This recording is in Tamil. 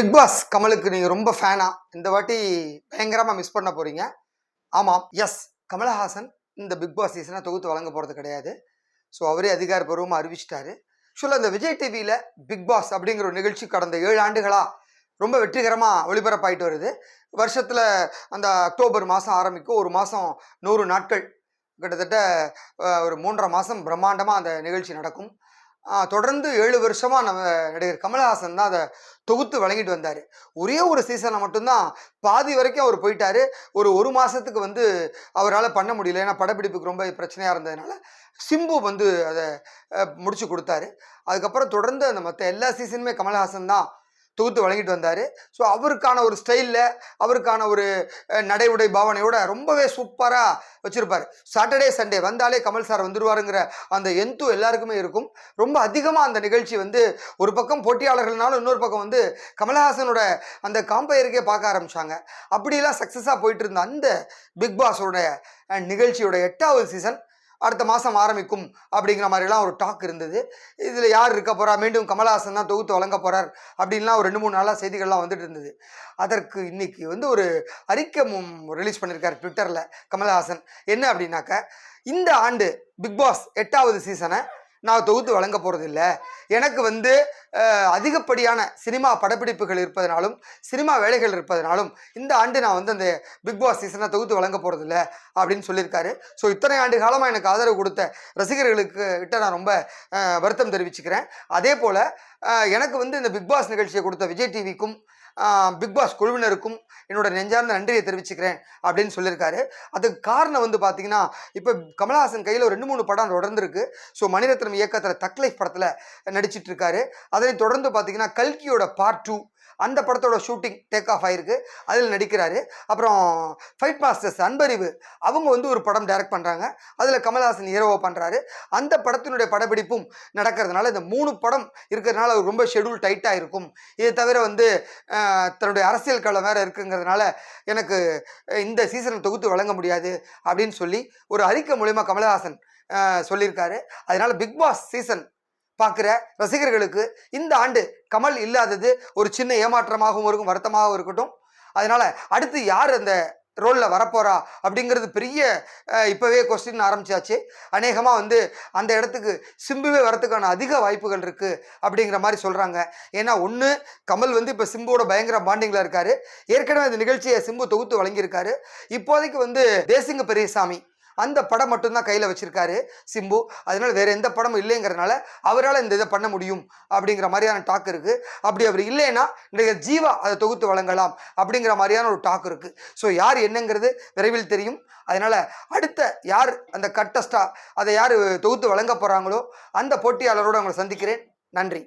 பிக் பாஸ் கமலுக்கு நீங்கள் ரொம்ப ஃபேனா இந்த வாட்டி பயங்கரமாக மிஸ் பண்ண போகிறீங்க ஆமாம் எஸ் கமலஹாசன் இந்த பிக் பாஸ் சீசனை தொகுத்து வழங்க போகிறது கிடையாது. ஸோ அவரே அதிகாரப்பூர்வமாக அறிவிச்சிட்டாரு. ஆக்சுவலாக இந்த விஜய் டிவியில் பிக் பாஸ் அப்படிங்கிற ஒரு நிகழ்ச்சி கடந்த ஏழு ஆண்டுகளாக ரொம்ப வெற்றிகரமாக ஒளிபரப்பாயிட்டு வருது. வருஷத்தில் அந்த அக்டோபர் மாதம் ஆரம்பிக்கும். ஒரு மாதம் நூறு நாட்கள். கிட்டத்தட்ட ஒரு மூன்றரை மாதம் பிரம்மாண்டமாக அந்த நிகழ்ச்சி நடக்கும். தொடர்ந்து ஏழு வருஷமாக நம்ம நடிகர் கமலஹாசன் தான் அதை தொகுத்து வழங்கிட்டு வந்தார். ஒரே ஒரு சீசனை மட்டும்தான் பாதி வரைக்கும் அவர் போயிட்டார். ஒரு ஒரு மாதத்துக்கு வந்து அவரால் பண்ண முடியல. ஏன்னா படப்பிடிப்புக்கு ரொம்ப பிரச்சனையாக இருந்ததுனால சிம்பு வந்து அதை முடித்து முடிச்சு கொடுத்தாரு. அதுக்கப்புறம் தொடர்ந்து அந்த மற்ற எல்லா சீசனுமே கமலஹாசன் தான் தொகுத்து வழங்கிட்டு வந்தார். ஸோ அவருக்கான ஒரு ஸ்டைலில் அவருக்கான ஒரு நடை உடை பாவனையோட ரொம்பவே சூப்பராக வச்சுருப்பார். சாட்டர்டே சண்டே வந்தாலே கமல் சார் வந்துருவாருங்கிற அந்த எந்து எல்லாருக்குமே இருக்கும். ரொம்ப அதிகமாக அந்த நிகழ்ச்சி வந்து ஒரு பக்கம் போட்டியாளர்கள்னாலும் இன்னொரு பக்கம் வந்து கமல்ஹாசனோட அந்த காம்பயருக்கே பார்க்க ஆரம்பிச்சாங்க. அப்படிலாம் சக்ஸஸாக போயிட்டு இருந்த அந்த பிக் பாஸோட நிகழ்ச்சியோட எட்டாவது சீசன் அடுத்த மாதம் ஆரம்பிக்கும் அப்படிங்கிற மாதிரிலாம் ஒரு டாக் இருந்தது. இதில் யார் இருக்க போகிறா மீண்டும் கமல்ஹாசன் தான் தொகுத்து வழங்க போகிறார் அப்படின்லாம் ஒரு ரெண்டு மூணு நாளாக செய்திகள்லாம் வந்துட்டு இருந்தது. அதற்கு இன்றைக்கி வந்து ஒரு அறிக்கை ரிலீஸ் பண்ணியிருக்கார் ட்விட்டரில் கமலஹாசன். என்ன அப்படின்னாக்க இந்த ஆண்டு பிக் பாஸ் எட்டாவது சீசனை நான் தொகுத்து வழங்க போகிறது இல்லை எனக்கு வந்து அதிகப்படியான சினிமா படப்பிடிப்புகள் இருப்பதனாலும் சினிமா வேலைகள் இருப்பதனாலும் இந்த ஆண்டு நான் வந்து அந்த பிக் பாஸ் சீசனை தொகுத்து வழங்க போகிறது இல்லை அப்படின்னு சொல்லியிருக்காரு. ஸோ இத்தனை ஆண்டு காலமாக எனக்கு ஆதரவு கொடுத்த ரசிகர்களுக்கு கிட்ட நான் ரொம்ப வருத்தம் தெரிவிச்சுக்கிறேன். அதே போல் எனக்கு வந்து இந்த பிக் பாஸ் நிகழ்ச்சியை கொடுத்த விஜய் டிவிக்கும் பிக் பாஸ் குழுவினருக்கும் என்னோட நெஞ்சார்ந்த நன்றியை தெரிவிச்சுக்கிறேன் அப்படின்னு சொல்லியிருக்காரு. அதுக்கு காரணம் வந்து பார்த்தீங்கன்னா இப்போ கமலஹாசன் கையில் ஒரு ரெண்டு மூணு படம் தொடர்ந்துருக்கு. ஸோ மணிரத்னம் இயக்கத்தில் தக்லைஃப் படத்தில் நடிச்சிட்டு இருக்காரு. அதனை தொடர்ந்து பார்த்தீங்கன்னா கல்கியோட பார்ட் டூ அந்த படத்தோட ஷூட்டிங் டேக் ஆஃப் ஆயிருக்கு. அதில் நடிக்கிறாரு. அப்புறம் ஃபைட் மாஸ்டர்ஸ் அன்பறிவு அவங்க வந்து ஒரு படம் டைரக்ட் பண்ணுறாங்க அதில் கமல்ஹாசன் ஹீரோவை பண்ணுறாரு அந்த படத்தினுடைய படப்பிடிப்பும் நடக்கிறதுனால இந்த மூணு படம் இருக்கிறதுனால அவர் ரொம்ப ஷெடியூல் டைட்டாக இருக்கும். இதை தவிர வந்து தன்னுடைய அரசியல் களம் வேறு இருக்குங்கிறதுனால எனக்கு இந்த சீசனை தொகுத்து வழங்க முடியாது அப்படின்னு சொல்லி ஒரு அறிக்கை மூலயமா கமலஹாசன் சொல்லியிருக்காரு. அதனால் பிக் பாஸ் சீசன் பார்க்குற ரசிகர்களுக்கு இந்த ஆண்டு கமல் இல்லாதது ஒரு சின்ன ஏமாற்றமாகவும் இருக்கும் வருத்தமாகவும் இருக்கட்டும். அதனால் அடுத்து யார் அந்த ரோலில் வரப்போகிறா அப்படிங்கிறது பெரிய இப்போவே கொஸ்டின் ஆரம்பிச்சாச்சு. அநேகமாக வந்து அந்த இடத்துக்கு சிம்புவே வரத்துக்கான அதிக வாய்ப்புகள் இருக்குது அப்படிங்கிற மாதிரி சொல்கிறாங்க ஏன்னா ஒன்று கமல் வந்து இப்போ சிம்புவோட பயங்கர பாண்டிங்கில் இருக்கார். ஏற்கனவே இந்த நிகழ்ச்சியை சிம்பு தொகுத்து வழங்கியிருக்காரு. இப்போதைக்கு வந்து தேசிங்க பெரியசாமி அந்த படம் மட்டும்தான் கையில் வச்சுருக்காரு சிம்பு. அதனால் வேறு எந்த படமும் இல்லைங்கிறதுனால அவரால் இந்த இதை பண்ண முடியும் அப்படிங்கிற மாதிரியான டாக் இருக்குது அப்படி அவர் இல்லைன்னா இன்றைக்கு ஜீவா அதை தொகுத்து வழங்கலாம் அப்படிங்கிற மாதிரியான ஒரு டாக் இருக்குது ஸோ யார் என்னங்கிறது விரைவில் தெரியும். அதனால் அடுத்த யார் அந்த கட்டஸ்டா அதை யார் தொகுத்து வழங்க போகிறாங்களோ அந்த போட்டியாளரோடு அவங்களை சந்திக்கிறேன். நன்றி.